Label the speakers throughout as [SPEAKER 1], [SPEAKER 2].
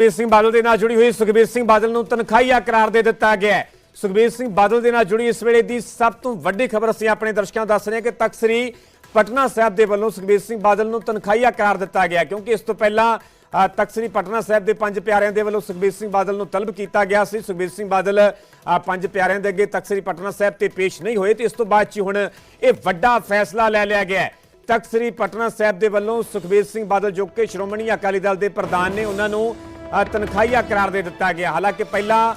[SPEAKER 1] ਸੁਖਬੀਰ ਸਿੰਘ ਬਾਦਲ ਦੇ ਨਾਲ ਜੁੜੀ ਹੋਈ ਸੁਖਬੀਰ ਸਿੰਘ ਬਾਦਲ ਨੂੰ ਤਨਖਾਹੀਆ ਕਰਾਰ ਦੇ ਦਿੱਤਾ ਗਿਆ ਹੈ। ਸੁਖਬੀਰ ਸਿੰਘ ਬਾਦਲ ਦੇ ਨਾਲ ਜੁੜੀ ਇਸ ਵੇਲੇ ਦੀ ਸਭ ਤੋਂ ਵੱਡੀ ਖਬਰ ਅਸੀਂ ਆਪਣੇ ਦਰਸ਼ਕਾਂ ਨੂੰ ਦੱਸ ਰਹੇ ਹਾਂ ਕਿ ਤਖਤ ਪਟਨਾ ਸਾਹਿਬ ਦੇ ਵੱਲੋਂ ਸੁਖਬੀਰ ਸਿੰਘ ਬਾਦਲ ਨੂੰ ਤਨਖਾਹੀਆ ਕਰਾਰ ਦਿੱਤਾ ਗਿਆ ਕਿਉਂਕਿ ਇਸ ਤੋਂ ਪਹਿਲਾਂ ਅ, ਪਟਨਾ ਸਾਹਿਬ ਦੇ ਪੰਜ ਪਿਆਰਿਆਂ ਦੇ ਵੱਲੋਂ ਸੁਖਬੀਰ ਸਿੰਘ ਬਾਦਲ ਨੂੰ ਤਲਬ ਕੀਤਾ ਗਿਆ ਸੀ। ਸੁਖਬੀਰ ਸਿੰਘ ਬਾਦਲ ਪੰਜ ਪਿਆਰਿਆਂ ਦੇ ਅੱਗੇ ਤਖਤ ਸ੍ਰੀ ਪਟਨਾ ਸਾਹਿਬ ਤੇ ਪੇਸ਼ ਨਹੀਂ ਹੋਏ ਤੇ ਇਸ ਤੋਂ ਬਾਅਦ 'ਚ ਹੁਣ ਇਹ ਵੱਡਾ ਫੈਸਲਾ ਲੈ ਲਿਆ ਗਿਆ ਹੈ। ਤਖਤ ਸ੍ਰੀ ਪਟਨਾ ਸਾਹਿਬ ਦੇ ਵੱਲੋਂ ਸੁਖਬੀਰ ਸਿੰਘ ਬਾਦਲ ਜੋ ਕਿ ਸ਼੍ਰੋਮਣੀ ਅਕਾਲੀ ਦਲ ਦੇ ਪ੍ਰਧਾਨ ਨੇ ਉਹਨਾਂ ਨੂੰ ਤਨਖਾਹੀਆ ਕਰਾਰ ਦੇ ਦਿੱਤਾ ਗਿਆ। ਹਾਲਾਂਕਿ ਪਹਿਲਾਂ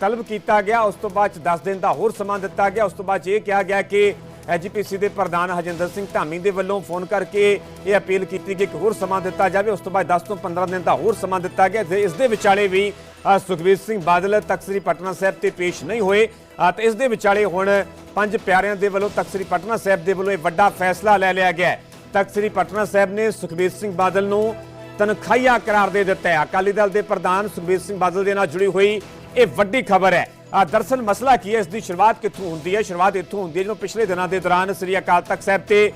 [SPEAKER 1] ਤਲਬ ਕੀਤਾ ਗਿਆ ਉਸ ਤੋਂ ਬਾਅਦ 'ਚ 10 ਦਿਨ ਦਾ ਹੋਰ ਸਮਾਂ ਦਿੱਤਾ ਗਿਆ। ਉਸ ਤੋਂ ਬਾਅਦ 'ਚ ਇਹ ਕਿਹਾ ਗਿਆ ਕਿ ਐਜੀਪੀਸੀ ਦੇ ਪ੍ਰਧਾਨ ਹਜਿੰਦਰ ਸਿੰਘ ਧਾਮੀ ਦੇ ਵੱਲੋਂ ਫੋਨ ਕਰਕੇ ਇਹ ਅਪੀਲ ਕੀਤੀ ਗਈ ਇੱਕ ਹੋਰ ਸਮਾਂ ਦਿੱਤਾ ਜਾਵੇ। ਉਸ ਤੋਂ ਬਾਅਦ 10 ਤੋਂ 15 ਦਿਨ ਦਾ ਹੋਰ ਸਮਾਂ ਦਿੱਤਾ ਗਿਆ। ਤੇ ਇਸ ਦੇ ਵਿਚਾਲੇ ਵੀ ਅ, ਸੁਖਬੀਰ ਸਿੰਘ ਬਾਦਲ ਤਖਤ ਸ੍ਰੀ ਪਟਨਾ ਸਾਹਿਬ ਤੇ ਪੇਸ਼ ਨਹੀਂ ਹੋਏ ਅ, ਤੇ ਇਸ ਦੇ ਵਿਚਾਲੇ ਹੁਣ ਪੰਜ ਪਿਆਰਿਆਂ ਦੇ ਵੱਲੋਂ ਤਖਤ ਸ੍ਰੀ ਪਟਨਾ ਸਾਹਿਬ ਦੇ ਵੱਲੋਂ ਇਹ ਵੱਡਾ ਫੈਸਲਾ ਲੈ ਲਿਆ ਗਿਆ ਹੈ। ਤਖਤ ਸ੍ਰੀ ਪਟਨਾ ਸਾਹਿਬ ਨੇ ਸੁਖਬੀਰ ਸਿੰਘ ਬਾਦਲ ਨੂੰ ਤਨਖਾਹੀਆ ਕਰਾਰ ਦੇ ਦਿੱਤਾ ਹੈ। ਅਕਾਲੀ ਦਲ ਦੇ ਪ੍ਰਧਾਨ ਸੁਖਬੀਰ ਸਿੰਘ ਬਾਦਲ ਦੇ ਨਾਲ ਜੁੜੀ ਹੋਈ ਇਹ ਵੱਡੀ ਖਬਰ ਹੈ। ਆ ਦਰਸਲ ਮਸਲਾ ਕੀ ਹੈ? ਇਸ ਦੀ ਸ਼ੁਰੂਆਤ ਕਿੱਥੋਂ ਹੁੰਦੀ ਹੈ? ਸ਼ੁਰੂਆਤ ਇੱਥੋਂ ਹੁੰਦੀ ਹੈ ਜਦੋਂ ਪਿਛਲੇ ਦਿਨਾਂ ਦੇ ਦੌਰਾਨ ਸ੍ਰੀ ਅਕਾਲ ਤਖਤ ਸਾਹਿਬ ਤੇ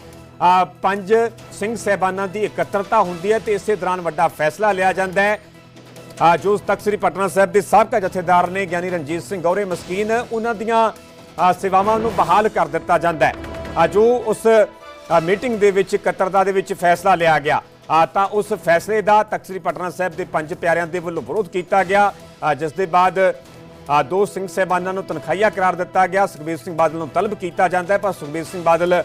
[SPEAKER 1] ਪੰਜ ਸਿੰਘ ਸਹਿਬਾਨਾਂ ਦੀ ਇਕੱਤਰਤਾ ਹੁੰਦੀ ਹੈ ਤੇ ਇਸੇ ਦੌਰਾਨ ਵੱਡਾ ਫੈਸਲਾ ਲਿਆ ਜਾਂਦਾ ਹੈ। ਜੋ ਤਖਤ ਸ੍ਰੀ ਪਟਨਾ ਸਾਹਿਬ ਦੇ ਸਾਬਕਾ ਜਥੇਦਾਰ ਨੇ ਗਿਆਨੀ ਰਣਜੀਤ ਸਿੰਘ ਗੌਰੇ ਮਸਕੀਨ, ਉਹਨਾਂ ਦੀਆਂ ਸੇਵਾਵਾਂ ਨੂੰ ਬਹਾਲ ਕਰ ਦਿੱਤਾ ਜਾਂਦਾ ਹੈ। ਜੋ ਉਸ ਮੀਟਿੰਗ ਦੇ ਵਿੱਚ, ਇਕੱਤਰਤਾ ਦੇ ਵਿੱਚ ਫੈਸਲਾ ਲਿਆ ਗਿਆ। ਤਾਂ ਉਸ ਫੈਸਲੇ ਦਾ ਤਖਤ ਸ੍ਰੀ ਪਟਨਾ ਸਾਹਿਬ ਦੇ ਪੰਜ ਪਿਆਰਿਆਂ ਦੇ ਵੱਲੋਂ ਵਿਰੋਧ ਕੀਤਾ ਗਿਆ। ਜਿਸ ਦੇ ਬਾਅਦ ਦੋ ਸਿੰਘ ਸਹਿਬਾਨਾਂ ਨੂੰ ਤਨਖਾਹੀਆ ਕਰਾਰ ਦਿੱਤਾ ਗਿਆ। ਸੁਖਬੀਰ ਸਿੰਘ ਬਾਦਲ ਨੂੰ ਤਲਬ ਕੀਤਾ ਜਾਂਦਾ ਹੈ, ਪਰ ਸੁਖਬੀਰ ਸਿੰਘ ਬਾਦਲ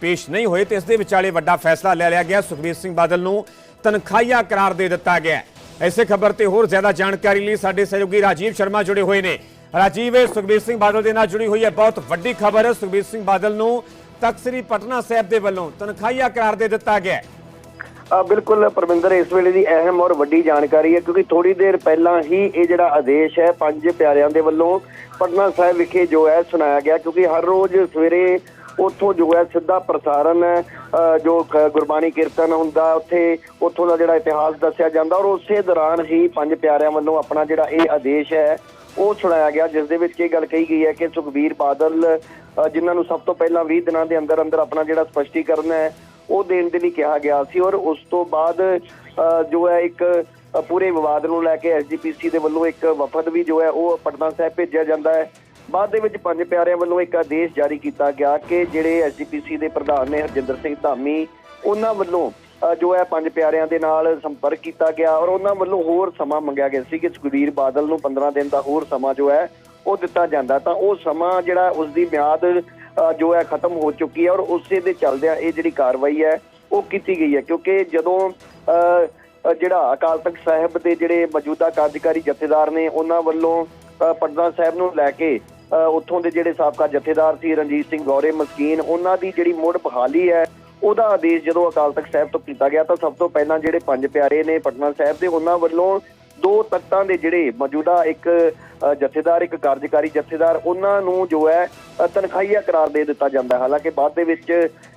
[SPEAKER 1] ਪੇਸ਼ ਨਹੀਂ ਹੋਏ ਤੇ ਇਸ ਦੇ ਵਿਚਾਲੇ ਵੱਡਾ ਫੈਸਲਾ ਲੈ ਲਿਆ ਗਿਆ। ਸੁਖਬੀਰ ਸਿੰਘ ਬਾਦਲ ਨੂੰ ਤਨਖਾਹੀਆ ਕਰਾਰ ਦੇ ਦਿੱਤਾ ਗਿਆ ਹੈ। ਐਸੇ ਖਬਰ ਤੇ ਹੋਰ ਜ਼ਿਆਦਾ ਜਾਣਕਾਰੀ ਲਈ ਸਾਡੇ ਸਹਿਯੋਗੀ ਰਾਜੀਵ ਸ਼ਰਮਾ ਜੁੜੇ ਹੋਏ ਨੇ। ਰਾਜੀਵ, ਇਹ ਸੁਖਬੀਰ ਸਿੰਘ ਬਾਦਲ ਦੇ ਨਾਲ ਜੁੜੀ ਹੋਈ ਹੈ। ਬਹੁਤ ਵੱਡੀ ਖਬਰ ਹੈ। ਸੁਖਬੀਰ ਸਿੰਘ ਬਾਦਲ ਨੂੰ ਤਖਤ ਸ੍ਰੀ ਪਟਨਾ ਸਾਹਿਬ ਦੇ ਵੱਲੋਂ ਤਨਖਾਹੀਆ ਕਰਾਰ ਦੇ ਦਿੱਤਾ ਗਿਆ
[SPEAKER 2] ਬਿਲਕੁਲ ਪਰਮਿੰਦਰ ਇਸ ਵੇਲੇ ਦੀ ਅਹਿਮ ਔਰ ਵੱਡੀ ਜਾਣਕਾਰੀ ਹੈ ਕਿਉਂਕਿ ਥੋੜੀ ਦੇਰ ਪਹਿਲਾਂ ਹੀ ਇਹ ਜਿਹੜਾ ਆਦੇਸ਼ ਹੈ ਪੰਜ ਪਿਆਰਿਆਂ ਦੇ ਵੱਲੋਂ ਪਟਨਾ ਸਾਹਿਬ ਵਿਖੇ ਜੋ ਹੈ ਸੁਣਾਇਆ ਗਿਆ ਕਿਉਂਕਿ ਹਰ ਰੋਜ਼ ਸਵੇਰੇ ਉੱਥੋਂ ਜੋ ਹੈ ਸਿੱਧਾ ਪ੍ਰਸਾਰਣ ਜੋ ਗੁਰਬਾਣੀ ਕੀਰਤਨ ਹੁੰਦਾ ਉੱਥੇ ਉੱਥੋਂ ਦਾ ਜਿਹੜਾ ਇਤਿਹਾਸ ਦੱਸਿਆ ਜਾਂਦਾ ਔਰ ਉਸੇ ਦੌਰਾਨ ਹੀ ਪੰਜ ਪਿਆਰਿਆਂ ਵੱਲੋਂ ਆਪਣਾ ਜਿਹੜਾ ਇਹ ਆਦੇਸ਼ ਹੈ ਉਹ ਸੁਣਾਇਆ ਗਿਆ ਜਿਸ ਦੇ ਵਿੱਚ ਇਹ ਗੱਲ ਕਹੀ ਗਈ ਹੈ ਕਿ ਸੁਖਬੀਰ ਬਾਦਲ ਅ, ਜਿਨ੍ਹਾਂ ਨੂੰ ਸਭ ਤੋਂ ਪਹਿਲਾਂ 20 ਦਿਨਾਂ ਦੇ ਅੰਦਰ ਅੰਦਰ ਆਪਣਾ ਜਿਹੜਾ ਸਪਸ਼ਟੀਕਰਨ ਹੈ ਉਹ ਦੇਣ ਦੇ ਲਈ ਕਿਹਾ ਗਿਆ ਸੀ ਔਰ ਉਸ ਤੋਂ ਬਾਅਦ ਜੋ ਹੈ ਇੱਕ ਪੂਰੇ ਵਿਵਾਦ ਨੂੰ ਲੈ ਕੇ ਐਸਜੀਪੀਸੀ ਦੇ ਵੱਲੋਂ ਇੱਕ ਵਫਦ ਵੀ ਜੋ ਹੈ ਉਹ ਪਟਨਾ ਸਾਹਿਬ ਭੇਜਿਆ ਜਾਂਦਾ ਹੈ। ਬਾਅਦ ਦੇ ਵਿੱਚ ਪੰਜ ਪਿਆਰਿਆਂ ਵੱਲੋਂ ਇੱਕ ਆਦੇਸ਼ ਜਾਰੀ ਕੀਤਾ ਗਿਆ ਕਿ ਜਿਹੜੇ ਐਸਜੀਪੀਸੀ ਦੇ ਪ੍ਰਧਾਨ ਨੇ ਹਰਜਿੰਦਰ ਸਿੰਘ ਧਾਮੀ, ਉਹਨਾਂ ਵੱਲੋਂ ਜੋ ਹੈ ਪੰਜ ਪਿਆਰਿਆਂ ਦੇ ਨਾਲ ਸੰਪਰਕ ਕੀਤਾ ਗਿਆ ਔਰ ਉਹਨਾਂ ਵੱਲੋਂ ਹੋਰ ਸਮਾਂ ਮੰਗਿਆ ਗਿਆ ਸੀ ਕਿ ਸੁਖਬੀਰ ਬਾਦਲ ਨੂੰ 15 ਦਿਨ ਦਾ ਹੋਰ ਸਮਾਂ ਜੋ ਹੈ ਉਹ ਦਿੱਤਾ ਜਾਂਦਾ ਤਾਂ ਉਹ ਸਮਾਂ ਜਿਹੜਾ ਉਸ ਦੀ ਮਿਆਦ ਜੋ ਹੈ ਖਤਮ ਹੋ ਚੁੱਕੀ ਹੈ ਔਰ ਉਸੇ ਦੇ ਚੱਲਦਿਆਂ ਇਹ ਜਿਹੜੀ ਕਾਰਵਾਈ ਹੈ ਉਹ ਕੀਤੀ ਗਈ ਹੈ। ਕਿਉਂਕਿ ਜਦੋਂ ਅ, ਜਿਹੜਾ ਅਕਾਲ ਤਖਤ ਸਾਹਿਬ ਦੇ ਜਿਹੜੇ ਮੌਜੂਦਾ ਕਾਰਜਕਾਰੀ ਜਥੇਦਾਰ ਨੇ ਉਹਨਾਂ ਵੱਲੋਂ ਅ, ਪਟਨਾ ਸਾਹਿਬ ਨੂੰ ਲੈ ਕੇ ਅ, ਉੱਥੋਂ ਦੇ ਜਿਹੜੇ ਸਾਬਕਾ ਜਥੇਦਾਰ ਸੀ ਰਣਜੀਤ ਸਿੰਘ ਗੌਰੇ ਮਸਕੀਨ ਉਹਨਾਂ ਦੀ ਜਿਹੜੀ ਮੁੜ ਬਹਾਲੀ ਹੈ ਉਹਦਾ ਆਦੇਸ਼ ਜਦੋਂ ਅਕਾਲ ਤਖਤ ਸਾਹਿਬ ਤੋਂ ਕੀਤਾ ਗਿਆ ਤਾਂ ਸਭ ਤੋਂ ਪਹਿਲਾਂ ਜਿਹੜੇ ਪੰਜ ਪਿਆਰੇ ਨੇ ਪਟਨਾ ਸਾਹਿਬ ਦੇ ਉਹਨਾਂ ਵੱਲੋਂ ਦੋ ਤਖਤਾਂ ਦੇ ਜਿਹੜੇ ਮੌਜੂਦਾ ਇੱਕ ਜਥੇਦਾਰ ਇੱਕ ਕਾਰਜਕਾਰੀ ਜਥੇਦਾਰ ਉਹਨਾਂ ਨੂੰ ਜੋ ਹੈ ਅ, ਤਨਖਾਹੀਆ ਕਰਾਰ ਦੇ ਦਿੱਤਾ ਜਾਂਦਾ ਹਾਲਾਂਕਿ ਬਾਅਦ ਦੇ ਵਿੱਚ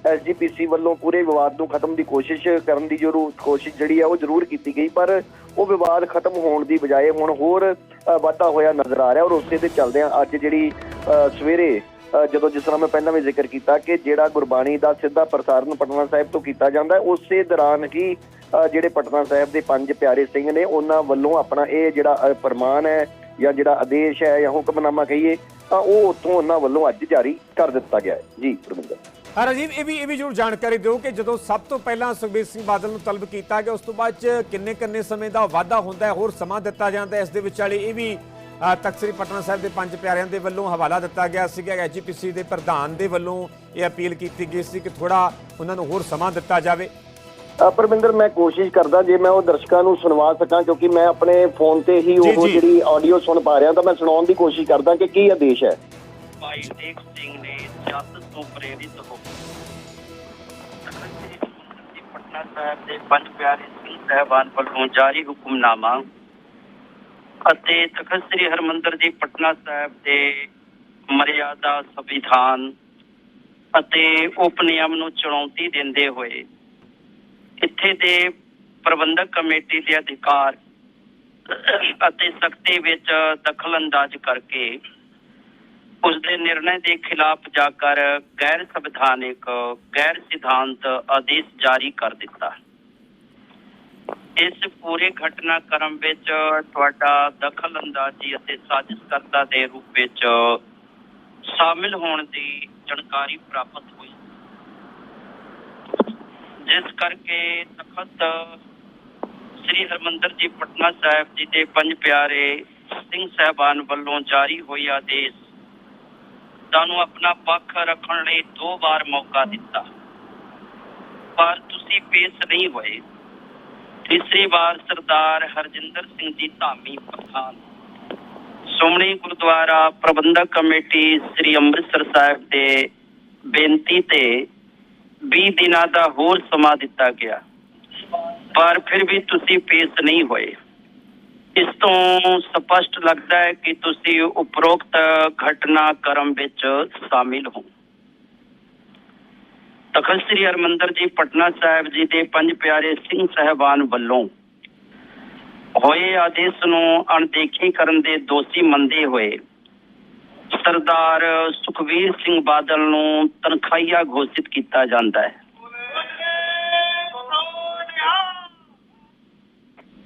[SPEAKER 2] ਐਸਜੀਪੀਸੀ ਵੱਲੋਂ ਪੂਰੇ ਵਿਵਾਦ ਨੂੰ ਖਤਮ ਦੀ ਕੋਸ਼ਿਸ਼ ਕਰਨ ਦੀ ਜ਼ਰੂਰ ਕੋਸ਼ਿਸ਼ ਜਿਹੜੀ ਹੈ ਉਹ ਜ਼ਰੂਰ ਕੀਤੀ ਗਈ ਪਰ ਉਹ ਵਿਵਾਦ ਖਤਮ ਹੋਣ ਦੀ ਬਜਾਏ ਹੁਣ ਹੋਰ ਵਾਧਾ ਹੋਇਆ ਨਜ਼ਰ ਆ ਰਿਹਾ ਔਰ ਉਸੇ ਦੇ ਚੱਲਦਿਆਂ ਅੱਜ ਜਿਹੜੀ ਅ, ਸਵੇਰੇ ਅ, ਜਦੋਂ ਜਿਸ ਤਰ੍ਹਾਂ ਮੈਂ ਪਹਿਲਾਂ ਵੀ ਜ਼ਿਕਰ ਕੀਤਾ ਕਿ ਜਿਹੜਾ ਗੁਰਬਾਣੀ ਦਾ ਸਿੱਧਾ ਪ੍ਰਸਾਰਣ ਪਟਨਾ ਸਾਹਿਬ ਤੋਂ ਕੀਤਾ ਜਾਂਦਾ ਉਸੇ ਦੌਰਾਨ ਹੀ ਜਿਹੜੇ ਪਟਨਾ ਸਾਹਿਬ ਦੇ ਪੰਜ ਪਿਆਰੇ ਸਿੰਘ ਨੇ ਉਹਨਾਂ ਵੱਲੋਂ ਆਪਣਾ ਇਹ ਜਿਹੜਾ ਅ, ਹੈ ਜਾਂ ਜਿਹੜਾ ਆਦੇਸ਼ ਹੈ ਜਾਂ ਹੁਕਮਨਾਮਾ ਕਹੀਏ ਤਾਂ ਉਹ ਉੱਥੋਂ ਉਹਨਾਂ ਵੱਲੋਂ ਅੱਜ ਜਾਰੀ ਕਰ ਦਿੱਤਾ ਗਿਆ ਹੈ। ਜੀ ਪਰਮਿੰਦਰ
[SPEAKER 1] ਹਾਂ ਰਾਜੀਵ ਇਹ ਵੀ ਇਹ ਵੀ ਜ਼ਰੂਰ ਜਾਣਕਾਰੀ ਦਿਓ ਕਿ ਜਦੋਂ ਸਭ ਤੋਂ ਪਹਿਲਾਂ ਸੁਖਬੀਰ ਸਿੰਘ ਬਾਦਲ ਨੂੰ ਤਲਬ ਕੀਤਾ ਗਿਆ ਉਸ ਤੋਂ ਬਾਅਦ ਚ ਕਿੰਨੇ ਕਿੰਨੇ ਸਮੇਂ ਦਾ ਵਾਅਦਾ ਹੁੰਦਾ ਹੈ ਹੋਰ ਸਮਾਂ ਦਿੱਤਾ ਜਾਂਦਾ ਹੈ ਇਸ ਦੇ ਵਿਚਾਲੇ ਇਹ ਵੀ ਅ, ਤਖ਼ਤ ਸ੍ਰੀ ਪਟਨਾ ਸਾਹਿਬ ਦੇ ਪੰਜ ਪਿਆਰਿਆਂ ਦੇ ਵੱਲੋਂ ਹਵਾਲਾ ਦਿੱਤਾ ਗਿਆ ਸੀਗਾ। ਐਜੀਪੀਸੀ ਦੇ ਪ੍ਰਧਾਨ ਦੇ ਵੱਲੋਂ ਇਹ ਅਪੀਲ ਕੀਤੀ ਗਈ ਸੀ ਕਿ ਥੋੜਾ ਉਹਨਾਂ ਨੂੰ ਹੋਰ ਸਮਾਂ ਦਿੱਤਾ ਜਾਵੇ।
[SPEAKER 2] ਪਰਮਿੰਦਰ ਮੈਂ ਕੋਸ਼ਿਸ਼ ਕਰਦਾ ਜੇ ਮੈਂ ਉਹ ਦਰਸ਼ਕਾਂ ਨੂੰ ਸੁਣਵਾ ਸਕਾਂ ਕਿਉਂਕਿ ਮੈਂ ਆਪਣੇ ਫੋਨ ਤੇ ਹੀ ਉਹ। ਜਿਹੜੀ ਆਡੀਓ ਸੁਣ ਪਾ ਰਿਹਾ ਤਾਂ ਮੈਂ ਸੁਣਾਉਣ ਦੀ ਕੋਸ਼ਿਸ਼ ਕਰਦਾ ਕਿ ਕੀ ਆਦੇਸ਼ ਹੈ
[SPEAKER 3] ਭਾਈ ਟੇਕ ਸਿੰਘ ਨੇ ਜੱਤ ਤੋਂ ਪ੍ਰੇਰਿਤ ਹੋ ਤਖ਼ਤ ਸ੍ਰੀ ਗੁਰੂ ਜੀ ਪਟਨਾ ਸਾਹਿਬ ਦੇ ਪੰਜ ਪਿਆਰੇ ਸਿੰਘ ਸਾਹਿਬਾਨ ਵੱਲੋਂ ਜਾਰੀ ਹੁਕਮਨਾਮਾ ਅਤੇ ਤਖਤ ਸ੍ਰੀ ਹਰਮੰਦਰ ਜੀ ਪਟਨਾ ਸਾਹਿਬ ਦੇ ਮਰਿਆਦਾ ਸੰਵਿਧਾਨ ਅਤੇ ਉਪਨਿਯਮ ਨੂੰ ਚੁਣੌਤੀ ਦਿੰਦੇ ਹੋਏ ਇੱਥੇ ਦੇ ਪ੍ਰਬੰਧਕ ਕਮੇਟੀ ਦੇ ਅਧਿਕਾਰ ਅਤੇ ਸਖਤੀ ਵਿੱਚ ਦਖਲ ਅੰਦਾਜ਼ ਕਰਕੇ ਉਸ ਦੇ ਨਿਰਣੇ ਦੇ ਖਿਲਾਫ ਜਾ ਕਰ ਗੈਰ ਸੰਵਿਧਾਨਿਕ, ਗੈਰ ਸਿਧਾਂਤ ਆਦੇਸ਼ ਜਾਰੀ ਕਰ ਦਿੱਤਾ। ਇਸ ਪੂਰੇ ਘਟਨਾਕ੍ਰਮ ਵਿੱਚ ਤੁਹਾਡਾ ਦਖਲ ਅੰਦਾਜ਼ੀ ਅਤੇ ਸਾਜ਼ਿਸ਼ਕਰਤਾ ਦੇ ਰੂਪ ਵਿੱਚ ਸ਼ਾਮਿਲ ਹੋਣ ਦੀ ਜਾਣਕਾਰੀ ਪ੍ਰਾਪਤ ਹੋਈ। ਜਿਸ ਕਰਕੇ ਤਖਤ ਸ੍ਰੀ ਹਰਮੰਦਰ ਜੀ, ਪਟਨਾ ਸਾਹਿਬ ਜੀ ਦੇ ਪੰਜ ਪਿਆਰੇ ਸਿੰਘ ਸਾਹਿਬਾਨ ਵੱਲੋਂ ਜਾਰੀ ਹੋਈ ਆਦੇਸ਼ ਤੁਹਾਨੂੰ ਆਪਣਾ ਪੱਖ ਰੱਖਣ ਲਈ ਦੋ ਵਾਰ ਮੌਕਾ ਦਿੱਤਾ। ਪਰ ਤੁਸੀਂ ਪੇਸ਼ ਨਹੀਂ ਹੋਏ। ਤੀਸਰੀ ਵਾਰ ਸਰਦਾਰ ਹਰਜਿੰਦਰ ਸਿੰਘ ਜੀ ਧਾਮੀ ਪ੍ਰਧਾਨ। ਸ਼੍ਰੋਮਣੀ ਗੁਰਦੁਆਰਾ ਪ੍ਰਬੰਧਕ ਕਮੇਟੀ ਸ੍ਰੀ ਅੰਮ੍ਰਿਤਸਰ ਸਾਹਿਬ ਦੇ ਬੇਨਤੀ ਤੇ 20 ਦਿਨਾਂ ਦਾ ਹੋਰ ਸਮਾਂ ਦਿੱਤਾ ਗਿਆ। ਪਰ ਫਿਰ ਵੀ ਤੁਸੀਂ ਪੇਸ਼ ਨਹੀਂ ਹੋਏ। ਇਸ ਤੋਂ ਸਪਸ਼ਟ ਲੱਗਦਾ ਹੈ ਕਿ ਤੁਸੀਂ ਉਪਰੋਕਤ ਘਟਨਾਕ੍ਰਮ ਵਿੱਚ ਸ਼ਾਮਿਲ ਹੋ। ਤਖਤ ਸ੍ਰੀ ਹਰਮੰਦਰ ਜੀ, ਪਟਨਾ ਸਾਹਿਬ ਜੀ ਦੇ ਪੰਜ ਪਿਆਰੇ ਸਿੰਘ ਸਹਿਬਾਨ ਵੱਲੋਂ ਹੋਏ ਆਦੇਸ਼ ਨੂੰ ਅਣਦੇਖੀ ਕਰਨ ਦੇ ਦੋਸ਼ੀ ਮੰਨਦੇ ਹੋਏ ਸਰਦਾਰ ਸੁਖਵੀਰ ਸਿੰਘ ਬਾਦਲ ਨੂੰ ਤਨਖਾਹੀਆ ਘੋਸ਼ਿਤ ਕੀਤਾ ਜਾਂਦਾ ਹੈ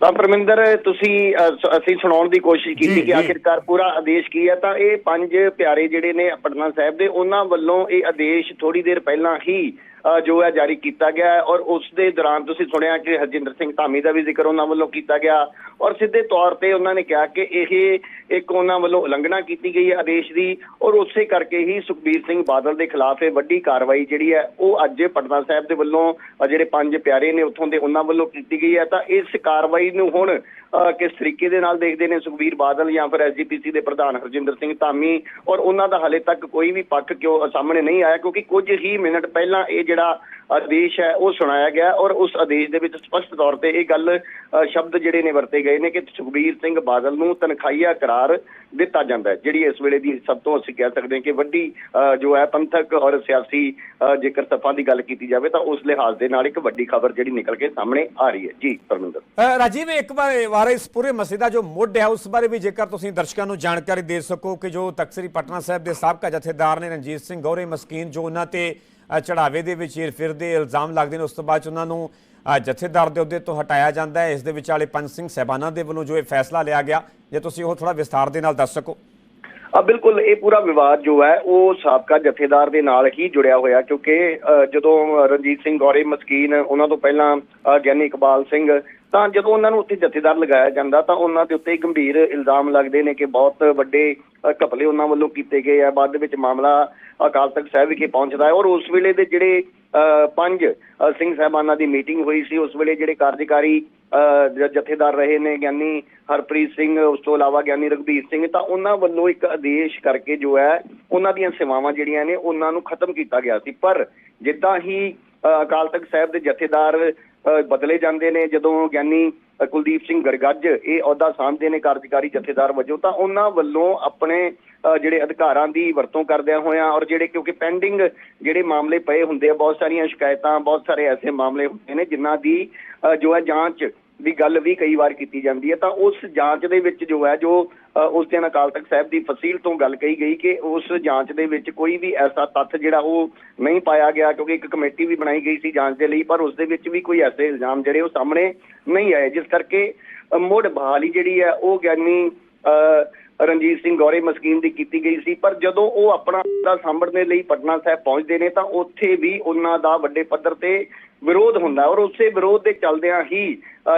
[SPEAKER 2] ਤਾਂ ਪਰਮਿੰਦਰ ਤੁਸੀਂ ਅਸੀਂ ਸੁਣਾਉਣ ਦੀ ਕੋਸ਼ਿਸ਼ ਕੀਤੀ। ਕਿ ਆਖਿਰਕਾਰ ਪੂਰਾ ਆਦੇਸ਼ ਕੀ ਹੈ ਤਾਂ ਇਹ ਪੰਜ ਪਿਆਰੇ ਜਿਹੜੇ ਨੇ ਪਟਨਾ ਸਾਹਿਬ ਦੇ ਉਹਨਾਂ ਵੱਲੋਂ ਇਹ ਆਦੇਸ਼ ਥੋੜੀ ਦੇਰ ਪਹਿਲਾਂ ਹੀ ਜੋ ਹੈ ਜਾਰੀ ਕੀਤਾ ਗਿਆ ਔਰ ਉਸ ਦੇ ਦੌਰਾਨ ਤੁਸੀਂ ਸੁਣਿਆ ਕਿ ਹਰਜਿੰਦਰ ਸਿੰਘ ਧਾਮੀ ਦਾ ਵੀ ਜ਼ਿਕਰ ਉਹਨਾਂ ਵੱਲੋਂ ਕੀਤਾ ਗਿਆ ਔਰ ਸਿੱਧੇ ਤੌਰ ਤੇ ਉਹਨਾਂ ਨੇ ਕਿਹਾ ਕਿ ਇਹ ਇੱਕ ਉਹਨਾਂ ਵੱਲੋਂ ਉਲੰਘਣਾ ਕੀਤੀ ਗਈ ਹੈ ਆਦੇਸ਼ ਦੀ ਔਰ ਉਸੇ ਕਰਕੇ ਹੀ ਸੁਖਬੀਰ ਸਿੰਘ ਬਾਦਲ ਦੇ ਖਿਲਾਫ ਇਹ ਵੱਡੀ ਕਾਰਵਾਈ ਜਿਹੜੀ ਹੈ ਉਹ ਅੱਜ ਪਟਨਾ ਸਾਹਿਬ ਦੇ ਵੱਲੋਂ ਜਿਹੜੇ ਪੰਜ ਪਿਆਰੇ ਨੇ ਉੱਥੋਂ ਦੇ ਉਹਨਾਂ ਵੱਲੋਂ ਕੀਤੀ ਗਈ ਹੈ ਤਾਂ ਇਸ ਕਾਰਵਾਈ ਨੂੰ ਹੁਣ ਅ, ਕਿਸ ਤਰੀਕੇ ਦੇ ਨਾਲ ਦੇਖਦੇ ਨੇ ਸੁਖਬੀਰ ਬਾਦਲ ਜਾਂ ਫਿਰ ਐਸਜੀਪੀਸੀ ਦੇ ਪ੍ਰਧਾਨ ਹਰਜਿੰਦਰ ਸਿੰਘ ਧਾਮੀ ਔਰ ਉਹਨਾਂ ਦਾ ਹਾਲੇ ਤੱਕ ਕੋਈ ਵੀ ਪੱਖ ਕਿਉਂ ਸਾਹਮਣੇ ਨਹੀਂ ਆਇਆ ਕਿਉਂਕਿ ਕੁਝ ਹੀ ਮਿੰਟ ਪਹਿਲਾਂ ਇਹ ਜਿਹੜਾ ਆਦੇਸ਼ ਹੈ, ਉਹ ਸੁਣਾਇਆ ਗਿਆ ਔਰ ਉਸ ਆਦੇਸ਼ ਦੇ ਵਿੱਚ ਸਪਸ਼ਟ ਤੌਰ ਤੇ ਇਹ ਗੱਲ ਸ਼ਬਦ ਜਿਹੜੇ ਨੇ ਵਰਤੇ ਗਏ ਨੇ ਕਿ ਸੁਖਬੀਰ ਸਿੰਘ ਬਾਦਲ ਨੂੰ ਤਨਖਾਹੀਆ ਕਰਾਰ ਦਿੱਤਾ ਜਾਂਦਾ ਜਿਹੜੀ ਇਸ ਵੇਲੇ ਦੀ ਸਭ ਤੋਂ ਅਸੀਂ ਕਹਿ ਸਕਦੇ ਹਾਂ ਕਿ ਵੱਡੀ ਜੋ ਹੈ ਪੰਥਕ ਔਰ ਸਿਆਸੀ ਜੇਕਰ ਸਫਾ ਦੀ ਗੱਲ ਕੀਤੀ ਜਾਵੇ ਤਾਂ ਉਸ ਲਿਹਾਜ਼ ਦੇ ਨਾਲ ਇੱਕ ਵੱਡੀ ਖਬਰ ਜਿਹੜੀ ਨਿਕਲ ਕੇ ਸਾਹਮਣੇ ਆ ਰਹੀ ਹੈ। ਜੀ, ਪਰਮਿੰਦਰ।
[SPEAKER 1] ਰਾਜੀਵ, ਇੱਕ ਵਾਰ ਵਾਰ ਇਸ ਪੂਰੇ ਮਸਲੇ ਦਾ ਜੋ ਮੁੱਢ ਹੈ, ਉਸ ਬਾਰੇ ਵੀ ਜੇਕਰ ਤੁਸੀਂ ਦਰਸ਼ਕਾਂ ਨੂੰ ਜਾਣਕਾਰੀ ਦੇ ਸਕੋ ਕਿ ਜੋ ਤਕਸਰੀ ਪਟਨਾ ਸਾਹਿਬ ਦੇ ਸਾਬਕਾ ਜਥੇਦਾਰ ਨੇ ਰਣਜੀਤ ਸਿੰਘ ਗੌਰੇ ਮਸਕੀਨ, ਜੋ ਉਹਨਾਂ ਤੇ ਚੜਾਵੇ ਦੇ ਵਿੱਚ ਹੀਰ ਦੇ ਇਲਜ਼ਾਮ ਲੱਗਦੇ ਨੇ ਉਸ ਤੋਂ ਬਾਅਦ ਉਹਨਾਂ ਨੂੰ ਜਥੇਦਾਰ ਦੇ ਅਹੁਦੇ ਤੋਂ ਹਟਾਇਆ ਜਾਂਦਾ ਹੈ। ਇਸ ਦੇ ਵਿਚਾਲੇ ਪੰਜ ਸਿੰਘ ਸਹਿਬਾਨਾਂ ਦੇ ਵੱਲੋਂ ਜੋ ਇਹ ਫੈਸਲਾ ਲਿਆ ਗਿਆ ਜੇ ਤੁਸੀਂ ਉਹ ਥੋੜਾ ਵਿਸਥਾਰ ਦੇ ਨਾਲ ਦੱਸ ਸਕੋ।
[SPEAKER 2] ਆ ਬਿਲਕੁਲ ਇਹ ਪੂਰਾ ਵਿਵਾਦ ਜੋ ਹੈ ਉਹ ਸਾਬਕਾ ਜਥੇਦਾਰ ਦੇ ਨਾਲ ਹੀ ਜੁੜਿਆ ਹੋਇਆ ਕਿਉਂਕਿ ਅ, ਜਦੋਂ ਰਣਜੀਤ ਸਿੰਘ ਗੌਰੇ ਮਸਕੀਨ ਉਹਨਾਂ ਤੋਂ ਪਹਿਲਾਂ ਗਿਆਨੀ ਇਕਬਾਲ ਸਿੰਘ ਤਾਂ ਜਦੋਂ ਉਹਨਾਂ ਨੂੰ ਉੱਤੇ ਜਥੇਦਾਰ ਲਗਾਇਆ ਜਾਂਦਾ ਤਾਂ ਉਹਨਾਂ ਦੇ ਉੱਤੇ ਗੰਭੀਰ ਇਲਜ਼ਾਮ ਲੱਗਦੇ ਨੇ ਕਿ ਬਹੁਤ ਵੱਡੇ ਘਪਲੇ ਉਹਨਾਂ ਵੱਲੋਂ ਕੀਤੇ ਗਏ ਆ। ਬਾਅਦ ਵਿੱਚ ਮਾਮਲਾ ਅਕਾਲ ਤਖਤ ਸਾਹਿਬ ਵਿਖੇ ਪਹੁੰਚਦਾ ਹੈ ਔਰ ਉਸ ਵੇਲੇ ਦੇ ਜਿਹੜੇ ਅ, ਪੰਜ ਸਿੰਘ ਸਾਹਿਬਾਨਾਂ ਦੀ ਮੀਟਿੰਗ ਹੋਈ ਸੀ ਉਸ ਵੇਲੇ ਜਿਹੜੇ ਕਾਰਜਕਾਰੀ ਅ, ਜਥੇਦਾਰ ਰਹੇ ਨੇ ਗਿਆਨੀ ਹਰਪ੍ਰੀਤ ਸਿੰਘ ਉਸ ਤੋਂ ਇਲਾਵਾ ਗਿਆਨੀ ਰਘਬੀਰ ਸਿੰਘ ਤਾਂ ਉਹਨਾਂ ਵੱਲੋਂ ਇੱਕ ਆਦੇਸ਼ ਕਰਕੇ ਜੋ ਹੈ ਉਹਨਾਂ ਦੀਆਂ ਸੇਵਾਵਾਂ ਜਿਹੜੀਆਂ ਨੇ ਉਹਨਾਂ ਨੂੰ ਖਤਮ ਕੀਤਾ ਗਿਆ ਸੀ। ਪਰ ਜਿੱਦਾਂ ਹੀ ਅ, ਅਕਾਲ ਤਖਤ ਸਾਹਿਬ ਦੇ ਜਥੇਦਾਰ ਬਦਲੇ ਜਾਂਦੇ ਨੇ। ਜਦੋਂ ਗਿਆਨੀ ਕੁਲਦੀਪ ਸਿੰਘ ਗਰਗੱਜ ਇਹ ਅਹੁਦਾ ਸਾਂਭਦੇ ਨੇ ਕਾਰਜਕਾਰੀ ਜਥੇਦਾਰ ਵਜੋਂ, ਤਾਂ ਉਹਨਾਂ ਵੱਲੋਂ ਆਪਣੇ ਜਿਹੜੇ ਅਧਿਕਾਰਾਂ ਦੀ ਵਰਤੋਂ ਕਰਦਿਆਂ ਹੋਇਆਂ ਔਰ ਜਿਹੜੇ ਕਿਉਂਕਿ ਪੈਂਡਿੰਗ ਜਿਹੜੇ ਮਾਮਲੇ ਪਏ ਹੁੰਦੇ ਆ, ਬਹੁਤ ਸਾਰੀਆਂ ਸ਼ਿਕਾਇਤਾਂ, ਬਹੁਤ ਸਾਰੇ ਐਸੇ ਮਾਮਲੇ ਹੁੰਦੇ ਨੇ, ਜਿਨ੍ਹਾਂ ਦੀ ਜੋ ਹੈ ਜਾਂਚ ਦੀ ਗੱਲ ਵੀ ਕਈ ਵਾਰ ਕੀਤੀ ਜਾਂਦੀ ਹੈ ਤਾਂ ਉਸ ਜਾਂਚ ਦੇ ਵਿੱਚ ਜੋ ਹੈ ਜੋ ਉਸ ਦਿਨ ਅਕਾਲ ਤਖਤ ਸਾਹਿਬ ਦੀ ਫਸੀਲ ਤੋਂ ਗੱਲ ਕਹੀ ਗਈ ਕਿ ਉਸ ਜਾਂਚ ਦੇ ਵਿੱਚ ਕੋਈ ਵੀ ਐਸਾ ਤੱਥ ਜਿਹੜਾ ਉਹ ਨਹੀਂ ਪਾਇਆ ਗਿਆ ਕਿਉਂਕਿ ਇੱਕ ਕਮੇਟੀ ਵੀ ਬਣਾਈ ਗਈ ਸੀ ਜਾਂਚ ਦੇ ਲਈ ਪਰ ਉਸ ਦੇ ਵਿੱਚ ਵੀ ਕੋਈ ਐਸੇ ਇਲਜ਼ਾਮ ਜਿਹੜੇ ਉਹ ਸਾਹਮਣੇ ਨਹੀਂ ਆਏ ਜਿਸ ਕਰਕੇ ਮੁੜ ਬਹਾਲੀ ਜਿਹੜੀ ਹੈ ਉਹ ਗਿਆਨੀ ਅ, ਰਣਜੀਤ ਸਿੰਘ ਗੌਰੇ ਮਸਕੀਨ ਦੀ ਕੀਤੀ ਗਈ ਸੀ ਪਰ ਜਦੋਂ ਉਹ ਆਪਣਾ ਦਾ ਸਾਂਭਣ ਦੇ ਲਈ ਪਟਨਾ ਸਾਹਿਬ ਪਹੁੰਚਦੇ ਨੇ ਤਾਂ ਉੱਥੇ ਵੀ ਉਹਨਾਂ ਦਾ ਵੱਡੇ ਪੱਧਰ ਤੇ ਵਿਰੋਧ ਹੁੰਦਾ ਔਰ ਉਸੇ ਵਿਰੋਧ ਦੇ ਚੱਲਦਿਆਂ ਹੀ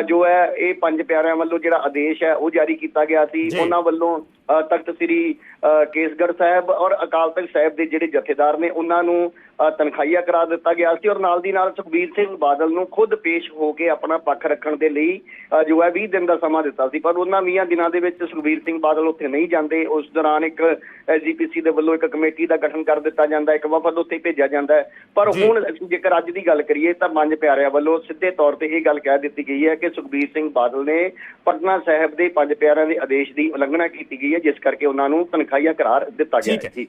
[SPEAKER 2] ਜੋ ਹੈ ਇਹ ਪੰਜ ਪਿਆਰਿਆਂ ਵੱਲੋਂ ਜਿਹੜਾ ਆਦੇਸ਼ ਹੈ ਉਹ ਜਾਰੀ ਕੀਤਾ ਗਿਆ ਸੀ। ਉਹਨਾਂ ਵੱਲੋਂ ਤਖਤ ਸ੍ਰੀ ਅ, ਕੇਸਗੜ੍ਹ ਸਾਹਿਬ ਔਰ ਅਕਾਲ ਤਖਤ ਸਾਹਿਬ ਦੇ ਜਿਹੜੇ ਜਥੇਦਾਰ ਨੇ ਉਹਨਾਂ ਨੂੰ ਤਨਖਾਹੀਆ ਕਰਾ ਦਿੱਤਾ ਗਿਆ ਸੀ ਔਰ ਨਾਲ ਦੀ ਨਾਲ ਸੁਖਬੀਰ ਸਿੰਘ ਬਾਦਲ ਨੂੰ ਖੁਦ ਪੇਸ਼ ਹੋ ਕੇ ਆਪਣਾ ਪੱਖ ਰੱਖਣ ਦੇ ਲਈ ਜੋ ਹੈ 20 ਦਿਨ ਦਾ ਸਮਾਂ ਦਿੱਤਾ ਸੀ ਪਰ ਉਹਨਾਂ 20 ਦਿਨਾਂ ਦੇ ਵਿੱਚ ਸੁਖਬੀਰ ਸਿੰਘ ਬਾਦਲ ਉੱਥੇ ਨਹੀਂ ਜਾਂਦੇ ਉਸ ਦੌਰਾਨ ਇੱਕ ਐਸਜੀਪੀਸੀ ਦੇ ਵੱਲੋਂ ਇੱਕ ਕਮੇਟੀ ਦਾ ਗਠਨ ਕਰ ਦਿੱਤਾ ਜਾਂਦਾ ਇੱਕ ਵਫਦ ਉੱਥੇ ਭੇਜਿਆ ਜਾਂਦਾ ਪਰ। ਹੁਣ ਅਸੀਂ ਜੇਕਰ ਅੱਜ ਦੀ ਗੱਲ ਕਰੀਏ ਤਾਂ ਪੰਜ ਪਿਆਰਿਆਂ ਵੱਲੋਂ ਸਿੱਧੇ ਤੌਰ ਤੇ ਇਹ ਗੱਲ ਕਹਿ ਦਿੱਤੀ ਗਈ ਹੈ ਕਿ ਸੁਖਬੀਰ ਸਿੰਘ ਬਾਦਲ ਨੇ ਪਟਨਾ ਸਾਹਿਬ ਦੇ ਪੰਜ ਪਿਆਰਿਆਂ ਦੇ ਆਦੇਸ਼ ਦੀ ਉਲੰਘਣਾ ਕੀਤੀ ਗਈ ਹੈ ਜਿਸ ਕਰਕੇ ਉਹਨਾਂ ਨੂੰ ਤਨਖਾਹੀਆ ਕਰਾਰ ਦਿੱਤਾ ਗਿਆ ਹੈ।